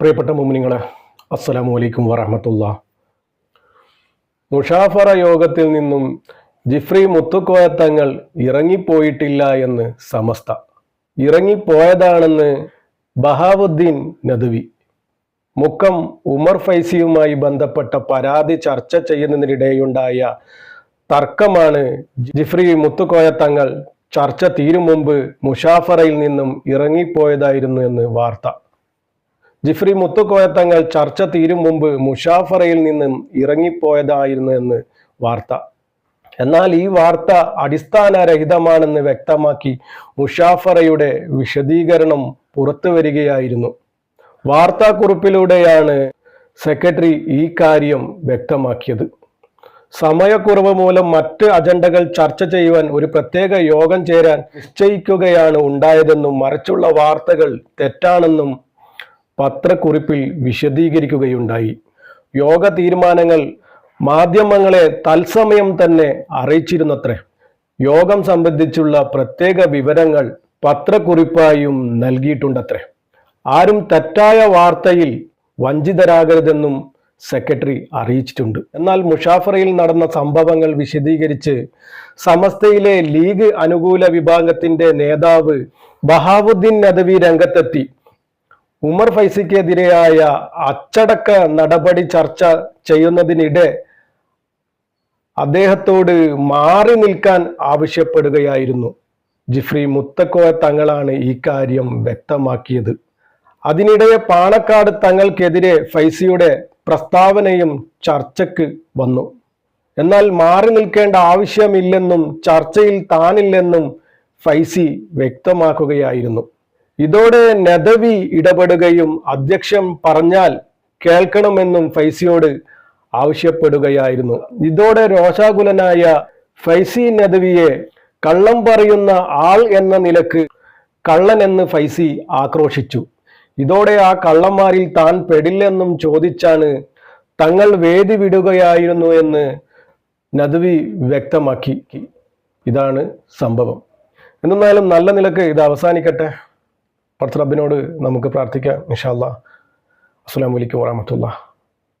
പ്രിയപ്പെട്ട മുമിനിങ്ങളെ അസ്സലാമു അലൈക്കും വറഹമത്തുള്ള. മുഷാഫറ യോഗത്തിൽ നിന്നും ജിഫ്രി മുത്തുക്കോയത്തങ്ങൾ ഇറങ്ങിപ്പോയിട്ടില്ല എന്ന് സമസ്ത. ഇറങ്ങിപ്പോയതാണെന്ന് ബഹാവുദ്ദീൻ നദവി. മുക്കം ഉമർ ഫൈസിയുമായി ബന്ധപ്പെട്ട പരാതി ചർച്ച ചെയ്യുന്നതിനിടെയുണ്ടായ തർക്കമാണ് ജിഫ്രി മുത്തുക്കോയത്തങ്ങൾ ചർച്ച തീരും മുമ്പ് മുഷാഫറയിൽ നിന്നും ഇറങ്ങിപ്പോയതായിരുന്നു എന്ന് വാർത്ത. ജിഫ്രി മുത്തുക്കോയത്തങ്ങൾ ചർച്ച തീരും മുമ്പ് മുഷാഫറയിൽ നിന്നും ഇറങ്ങിപ്പോയതായിരുന്നു എന്ന് വാർത്ത. എന്നാൽ ഈ വാർത്ത അടിസ്ഥാനരഹിതമാണെന്ന് വ്യക്തമാക്കി മുഷാഫറയുടെ വിശദീകരണം പുറത്തു വരികയായിരുന്നു. വാർത്താക്കുറിപ്പിലൂടെയാണ് സെക്രട്ടറി ഈ കാര്യം വ്യക്തമാക്കിയത്. സമയക്കുറവ് മൂലം മറ്റ് അജണ്ടകൾ ചർച്ച ചെയ്യുവാൻ ഒരു പ്രത്യേക യോഗം ചേരാൻ നിശ്ചയിക്കുകയാണ് ഉണ്ടായതെന്നും മറിച്ചുള്ള വാർത്തകൾ തെറ്റാണെന്നും പത്രക്കുറിപ്പിൽ വിശദീകരിക്കുകയുണ്ടായി. യോഗ തീരുമാനങ്ങൾ മാധ്യമങ്ങളെ തത്സമയം തന്നെ അറിയിച്ചിരുന്നത്രേ. യോഗം സംബന്ധിച്ചുള്ള പ്രത്യേക വിവരങ്ങൾ പത്രക്കുറിപ്പായും നൽകിയിട്ടുണ്ടത്രേ. ആരും തെറ്റായ വാർത്തയിൽ വഞ്ചിതരാകരുതെന്നും സെക്രട്ടറി അറിയിച്ചിട്ടുണ്ട്. എന്നാൽ മുഷാഫറയിൽ നടന്ന സംഭവങ്ങൾ വിശദീകരിച്ച് സമസ്തയിലെ ലീഗ് അനുകൂല വിഭാഗത്തിന്റെ നേതാവ് ബഹാവുദ്ദീൻ നദവി രംഗത്തെത്തി. ഉമർ ഫൈസിക്കെതിരെയായ അച്ചടക്ക നടപടി ചർച്ച ചെയ്യുന്നതിനിടെ അദ്ദേഹത്തോട് മാറി നിൽക്കാൻ ആവശ്യപ്പെടുകയായിരുന്നു. ജിഫ്രി മുത്തക്കോയ തങ്ങളാണ് ഈ കാര്യം വ്യക്തമാക്കിയത്. അതിനിടെ പാണക്കാട് തങ്ങൾക്കെതിരെ ഫൈസിയുടെ പ്രസ്താവനയും ചർച്ചയ്ക്ക് വന്നു. എന്നാൽ മാറി നിൽക്കേണ്ട ആവശ്യമില്ലെന്നും ചർച്ചയിൽ താനില്ലെന്നും ഫൈസി വ്യക്തമാക്കുകയായിരുന്നു. ഇതോടെ നദവി ഇടപെടുകയും അധ്യക്ഷം പറഞ്ഞാൽ കേൾക്കണമെന്നും ഫൈസിയോട് ആവശ്യപ്പെടുകയായിരുന്നു. ഇതോടെ രോഷാകുലനായ ഫൈസി നദവിയെ കള്ളം പറയുന്ന ആൾ എന്ന നിലയ്ക്ക് കള്ളൻ എന്ന് ഫൈസി ആക്രോശിച്ചു. ഇതോടെ ആ കള്ളന്മാരിൽ താൻ പെടില്ലെന്നും ചോദിച്ചാണ് തങ്ങൾ വേദി വിടുകയായിരുന്നു എന്ന് നദവി വ്യക്തമാക്കി. ഇതാണ് സംഭവം. എന്നാലും നല്ല നിലയ്ക്ക് ഇത് അവസാനിക്കട്ടെ. പടച്ച നമുക്ക് പ്രാർത്ഥിക്കാം ഇൻഷാല്ലാ അസ്സാം വലൈക്കും വാഹമത്തുള്ള